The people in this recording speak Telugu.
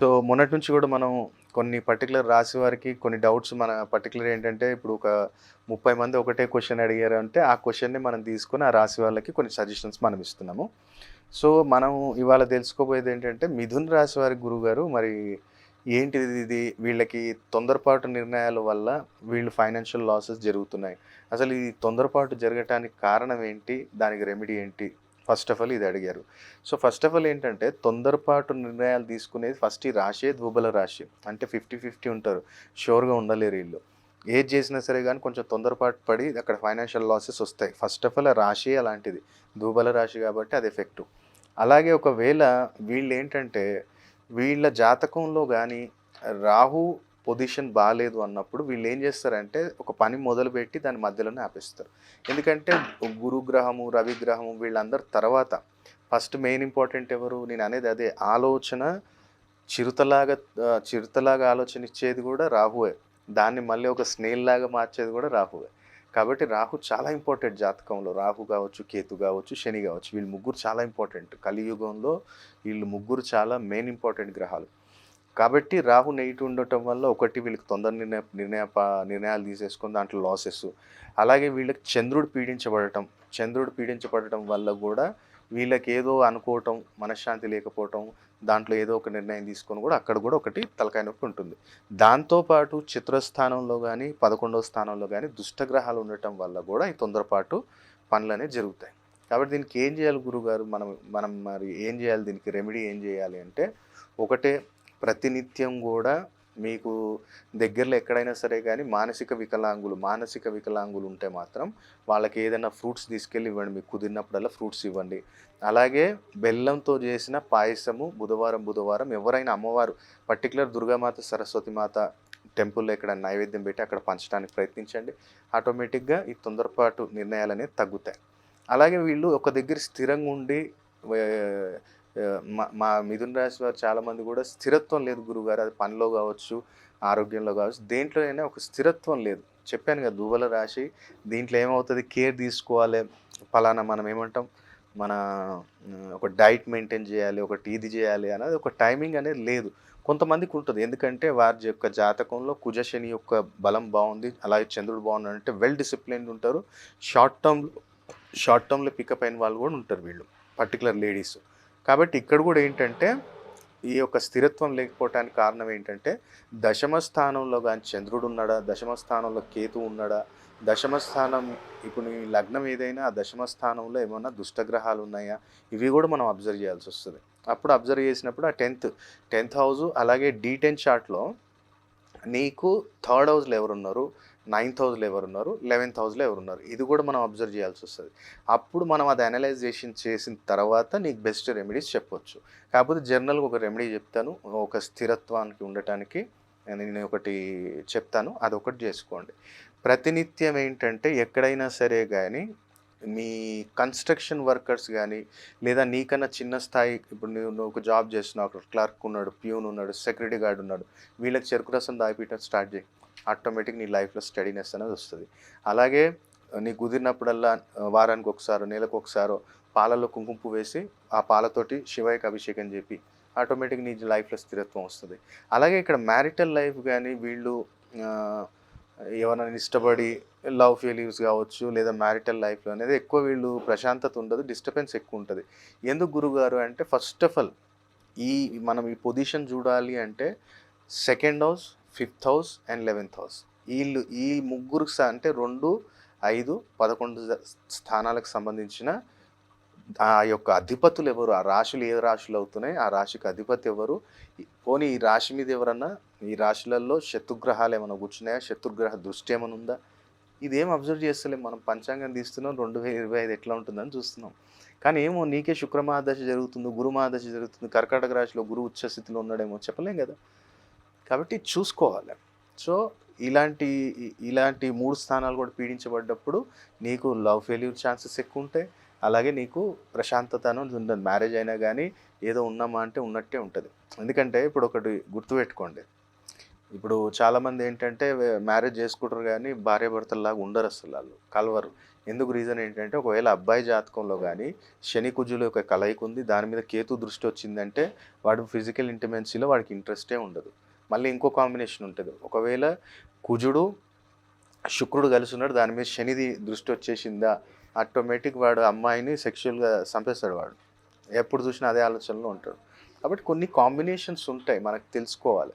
సో మొన్నటి నుంచి కూడా మనం కొన్ని పర్టికులర్ రాసి వారికి కొన్ని డౌట్స్ మన పర్టికులర్ ఏంటంటే ఇప్పుడు ఒక ముప్పై మంది ఒకటే క్వశ్చన్ అడిగారు అంటే ఆ క్వశ్చన్ని మనం తీసుకొని ఆ రాశి వాళ్ళకి కొన్ని సజెషన్స్ మనం ఇస్తున్నాము. సో మనం ఇవాళ తెలుసుకోబోయేది ఏంటంటే మిథున్ రాశి వారి గురుగారు మరి ఏంటిది ఇది? వీళ్ళకి తొందరపాటు నిర్ణయాల వల్ల వీళ్ళు ఫైనాన్షియల్ లాసెస్ జరుగుతున్నాయి. అసలు ఈ తొందరపాటు జరగటానికి కారణం ఏంటి? దానికి రెమెడీ ఏంటి? ఫస్ట్ ఆఫ్ ఆల్ ఇది అడిగారు. సో ఫస్ట్ ఆఫ్ ఆల్ ఏంటంటే తొందరపాటు నిర్ణయాలు తీసుకునేది ఫస్ట్ ఈ రాశే ధూబల రాశి. అంటే ఫిఫ్టీ ఫిఫ్టీ ఉంటారు. షూర్గా ఉండలేరు వీళ్ళు. ఏది చేసినా సరే కానీ కొంచెం తొందరపాటు పడి అక్కడ ఫైనాన్షియల్ లాసెస్ వస్తాయి. ఫస్ట్ ఆఫ్ ఆల్ ఆ రాశి అలాంటిది. ధూబల రాశి కాబట్టి అది ఎఫెక్ట్ అలాగే ఒకవేళ వీళ్ళు ఏంటంటే వీళ్ళ జాతకంలో కానీ రాహు పొజిషన్ బాగాలేదు అన్నప్పుడు వీళ్ళు ఏం చేస్తారంటే ఒక పని మొదలుపెట్టి దాని మధ్యలోనే ఆపేస్తారు. ఎందుకంటే గురుగ్రహము రవిగ్రహము వీళ్ళందరు తర్వాత ఫస్ట్ మెయిన్ ఇంపార్టెంట్ ఎవరు? నేను అనేది అదే ఆలోచన చిరుతలాగా చిరుతలాగా ఆలోచన ఇచ్చేది కూడా రాహువే. దాన్ని మళ్ళీ ఒక స్నేల్ లాగా మార్చేది కూడా రాహువే. కాబట్టి రాహు చాలా ఇంపార్టెంట్ జాతకంలో. రాహు కావచ్చు కేతు కావచ్చు శని కావచ్చు. వీళ్ళు ముగ్గురు చాలా ఇంపార్టెంట్. కలియుగంలో వీళ్ళు ముగ్గురు చాలా మెయిన్ ఇంపార్టెంట్ గ్రహాలు. కాబట్టి రాహు నెగిటివ్ ఉండటం వల్ల ఒకటి వీళ్ళకి తొందర నిర్ణయ నిర్ణయ నిర్ణయాలు తీసేసుకుని దాంట్లో లాసెస్ అలాగే వీళ్ళకి చంద్రుడు పీడించబడటం చంద్రుడు పీడించబడటం వల్ల కూడా వీళ్ళకి ఏదో అనుకోవటం మనశ్శాంతి లేకపోవటం దాంట్లో ఏదో ఒక నిర్ణయం తీసుకొని కూడా అక్కడ కూడా ఒకటి తలకాయ నొప్పి ఉంటుంది. దాంతోపాటు చిత్రస్థానంలో కానీ పదకొండవ స్థానంలో కానీ దుష్టగ్రహాలు ఉండటం వల్ల కూడా ఈ తొందరపాటు పనులు అనేవి జరుగుతాయి. కాబట్టి దీనికి ఏం చేయాలి గురుగారు? మనం మనం మరి ఏం చేయాలి? దీనికి రెమెడీ ఏం చేయాలి అంటే ఒకటే ప్రతినిత్యం కూడా మీకు దగ్గరలో ఎక్కడైనా సరే కానీ మానసిక వికలాంగులు మానసిక వికలాంగులు ఉంటే మాత్రం వాళ్ళకి ఏదైనా ఫ్రూట్స్ తీసుకెళ్ళి ఇవ్వండి మీకు కుదిరినప్పుడల్లా ఫ్రూట్స్ ఇవ్వండి. అలాగే బెల్లంతో చేసిన పాయసము బుధవారం బుధవారం ఎవరైనా అమ్మవారు పర్టికులర్ దుర్గామాత సరస్వతి మాత టెంపుల్లో ఎక్కడ నైవేద్యం పెట్టి అక్కడ పంచడానికి ప్రయత్నించండి. ఆటోమేటిక్గా ఈ తొందరపాటు నిర్ణయాలు అనేవి తగ్గుతాయి. అలాగే వీళ్ళు ఒక దగ్గర స్థిరంగా ఉండి మా మా రాశి వారు చాలామంది కూడా స్థిరత్వం లేదు గురుగారు. అది పనిలో కావచ్చు ఆరోగ్యంలో కావచ్చు దేంట్లోనే ఒక స్థిరత్వం లేదు. చెప్పాను కదా దువ్వల రాశి దీంట్లో ఏమవుతుంది? కేర్ తీసుకోవాలి. ఫలానా మనం ఏమంటాం? మన ఒక డైట్ మెయింటైన్ చేయాలి ఒకటి ఇది చేయాలి అనేది ఒక టైమింగ్ అనేది లేదు. కొంతమందికి ఉంటుంది. ఎందుకంటే వారి యొక్క జాతకంలో కుజశని యొక్క బలం బాగుంది అలాగే చంద్రుడు బాగుంది అంటే వెల్ డిసిప్లిన్డ్ ఉంటారు. షార్ట్ టర్మ్ షార్ట్ టర్మ్లో పికప్ అయిన వాళ్ళు కూడా ఉంటారు వీళ్ళు పర్టికులర్ లేడీస్. కాబట్టి ఇక్కడ కూడా ఏంటంటే ఈ యొక్క స్థిరత్వం లేకపోవటానికి కారణం ఏంటంటే దశమ స్థానంలో కానీ చంద్రుడు ఉన్నాడా? దశమ స్థానంలో కేతు ఉన్నాడా? దశమ స్థానం ఇప్పుడు నీ లగ్నం ఏదైనా ఆ దశమ స్థానంలో ఏమైనా దుష్టగ్రహాలు ఉన్నాయా? ఇవి కూడా మనం అబ్జర్వ్ చేయాల్సి వస్తుంది. అప్పుడు అబ్జర్వ్ చేసినప్పుడు ఆ టెన్త్ టెన్త్ హౌస్ అలాగే డీ టెన్ చార్ట్లో నీకు థర్డ్ హౌస్లో ఎవరున్నారు? నైన్త్ హౌస్లో లెవెన్ లెవెన్త్ హౌస్లో ఎవరున్నారు? ఇది కూడా మనం అబ్జర్వ్ చేయాల్సి వస్తుంది. అప్పుడు మనం అది అనలైజేషన్ చేసిన తర్వాత నీకు బెస్ట్ రెమెడీస్ చెప్పొచ్చు. కాకపోతే జనరల్గా ఒక రెమెడీ చెప్తాను. ఒక స్థిరత్వానికి ఉండటానికి నేను ఒకటి చెప్తాను. అది ఒకటి చేసుకోండి. ప్రతినిత్యం ఏంటంటే ఎక్కడైనా సరే కానీ మీ కన్స్ట్రక్షన్ వర్కర్స్ కానీ లేదా నీకన్నా చిన్న స్థాయి ఇప్పుడు నువ్వు నువ్వు ఒక జాబ్ చేస్తున్నావు. అక్కడ క్లర్క్ ఉన్నాడు ప్యూన్ ఉన్నాడు సెక్యూరిటీ గార్డ్ ఉన్నాడు. వీళ్ళకి చెరుకు రసం దాగిపెట్టడం స్టార్ట్ చేయి. ఆటోమేటిక్ నీ లైఫ్లో స్టడీనెస్ అనేది వస్తుంది. అలాగే నీ కుదిరినప్పుడల్లా వారానికి ఒకసారో నెలకు ఒకసారో పాలలో కుంకుమ వేసి ఆ పాలతోటి శివయ్యకి అభిషేకం చెప్పి ఆటోమేటిక్ నీ లైఫ్లో స్థిరత్వం వస్తుంది. అలాగే ఇక్కడ మ్యారిటల్ లైఫ్ కానీ వీళ్ళు ఆ, ఎవరైనా ఇష్టపడి లవ్ ఫీలింగ్స్ కావచ్చు లేదా మ్యారిటల్ లైఫ్లో అనేది ఎక్కువ వీళ్ళు ప్రశాంతత ఉండదు డిస్టర్బెన్స్ ఎక్కువ ఉంటుంది. ఎందుకు గురుగారు అంటే ఫస్ట్ ఆఫ్ ఆల్ ఈ మనం ఈ పొజిషన్ చూడాలి అంటే second house fifth house and eleventh house. వీళ్ళు ఈ ముగ్గురు స- అంటే రెండు ఐదు పదకొండు స్థానాలకు సంబంధించిన ఆ యొక్క అధిపతులు ఎవరు? ఆ రాశులు ఏ రాశులు అవుతున్నాయి? ఆ రాశికి అధిపతి ఎవరు? పోనీ ఈ రాశి మీద ఎవరన్నా ఈ రాశులలో శత్రుగ్రహాలు ఏమైనా కూర్చున్నాయా? శత్రుగ్రహ దృష్టి ఏమైనా ఉందా? ఇదేం అబ్జర్వ్ చేస్తలేం. మనం పంచాంగం తీస్తున్నాం రెండు వేల ఇరవై ఐదు ఎట్లా ఉంటుందని చూస్తున్నాం. కానీ ఏమో నీకే శుక్రమహాదశ జరుగుతుంది గురుమహాదశ జరుగుతుంది కర్కాటక రాశిలో గురు ఉచ్చస్థితిలో ఉన్నాడేమో చెప్పలేం కదా. కాబట్టి చూసుకోవాలి. సో ఇలాంటి ఇలాంటి మూడు స్థానాలు కూడా పీడించబడ్డప్పుడు నీకు లవ్ ఫెయిల్యూర్ ఛాన్సెస్ ఎక్కువ ఉంటాయి అలాగే నీకు ప్రశాంతత అనేది ఉండదు మ్యారేజ్ అయినా కానీ ఏదో ఉన్నామా అంటే ఉన్నట్టే ఉంటుంది. ఎందుకంటే ఇప్పుడు ఒకటి గుర్తుపెట్టుకోండి. ఇప్పుడు చాలామంది ఏంటంటే మ్యారేజ్ చేసుకుంటారు కానీ భార్య భర్తల్లాగా ఉండరు అసలు వాళ్ళు కలవరు. ఎందుకు రీజన్ ఏంటంటే ఒకవేళ అబ్బాయి జాతకంలో కానీ శని కుజుల యొక్క కలయిక ఉంది దాని మీద కేతు దృష్టి వచ్చిందంటే వాడు ఫిజికల్ ఇంటిమెన్సీలో వాడికి ఇంట్రెస్టే ఉండదు. మళ్ళీ ఇంకో కాంబినేషన్ ఉంటుంది. ఒకవేళ కుజుడు శుక్రుడు కలిసి ఉన్నాడు దాని మీద శనిది దృష్టి వచ్చేసిందా ఆటోమేటిక్ వాడు అమ్మాయిని సెక్షువల్గా చంపేస్తాడు వాడు. ఎప్పుడు చూసినా అదే ఆలోచనలో ఉంటాడు. కాబట్టి కొన్ని కాంబినేషన్స్ ఉంటాయి మనకు తెలుసుకోవాలి.